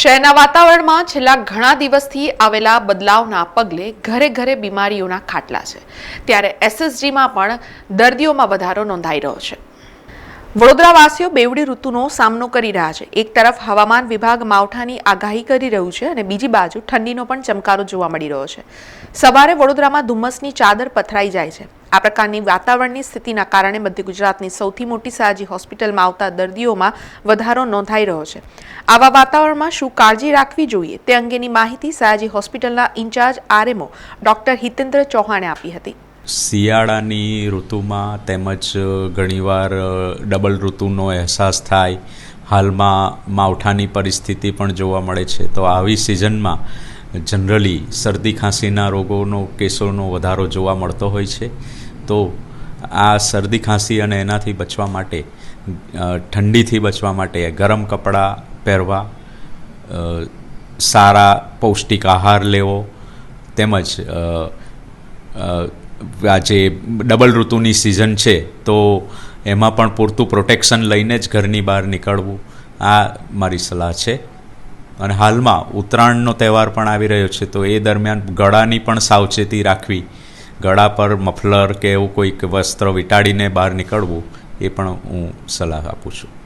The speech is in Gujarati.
શહેરના વાતાવરણમાં છેલ્લા ઘણા દિવસથી આવેલા બદલાવના પગલે ઘરે ઘરે બીમારીઓના ખાટલા છે. ત્યારે એસએસજીમાં પણ દર્દીઓમાં વધારો નોંધાઈ રહ્યો છે. વડોદરાવાસીઓ બેવડી ઋતુનો સામનો કરી રહ્યા છે. એક તરફ હવામાન વિભાગ માવઠાની આગાહી કરી રહ્યું છે અને બીજી બાજુ ઠંડીનો પણ ચમકારો જોવા મળી રહ્યો છે. સવારે વડોદરામાં ધુમ્મસની ચાદર પથરાઈ જાય છે. આ પ્રકારની વાતાવરણની સ્થિતિના કારણે મધ્ય ગુજરાતની સૌથી મોટી સયાજી હોસ્પિટલમાં આવતા દર્દીઓમાં વધારો નોંધાઈ રહ્યો છે. આવા વાતાવરણમાં શું કાળજી રાખવી જોઈએ તે અંગેની માહિતી સયાજી હોસ્પિટલના ઇન્ચાર્જ આરએમઓ ડોક્ટર હિતેન્દ્ર ચૌહાણે આપી હતી. શિયાળાની ઋતુમાં તેમજ ઘણીવાર ડબલ ઋતુનો અહેસાસ થાય. હાલમાં માવઠાની પરિસ્થિતિ પણ જોવા મળે છે. તો આવી સિઝનમાં જનરલી શરદી ખાંસીના રોગોનો, કેસોનો વધારો જોવા મળતો હોય છે. તો આ શરદી ખાંસી અને એનાથી બચવા માટે ઠંડીથી બચવા માટે ગરમ કપડાં પહેરવા સારા પૌષ્ટિક આહાર લેવો તેમજ આ જે ડબલ ઋતુની સિઝન છે, તો એમાં પણ પૂરતું પ્રોટેક્શન લઈને જ ઘરની બહાર નીકળવું, આ મારી સલાહ છે. અને હાલમાં ઉત્તરાયણનો તહેવાર પણ આવી રહ્યો છે, તો એ દરમિયાન ગળાની પણ સાવચેતી રાખવી, ગળા પર મફલર કે એવું કોઈક વસ્ત્ર વીંટાળીને બહાર નીકળવું, એ પણ હું સલાહ આપું છું.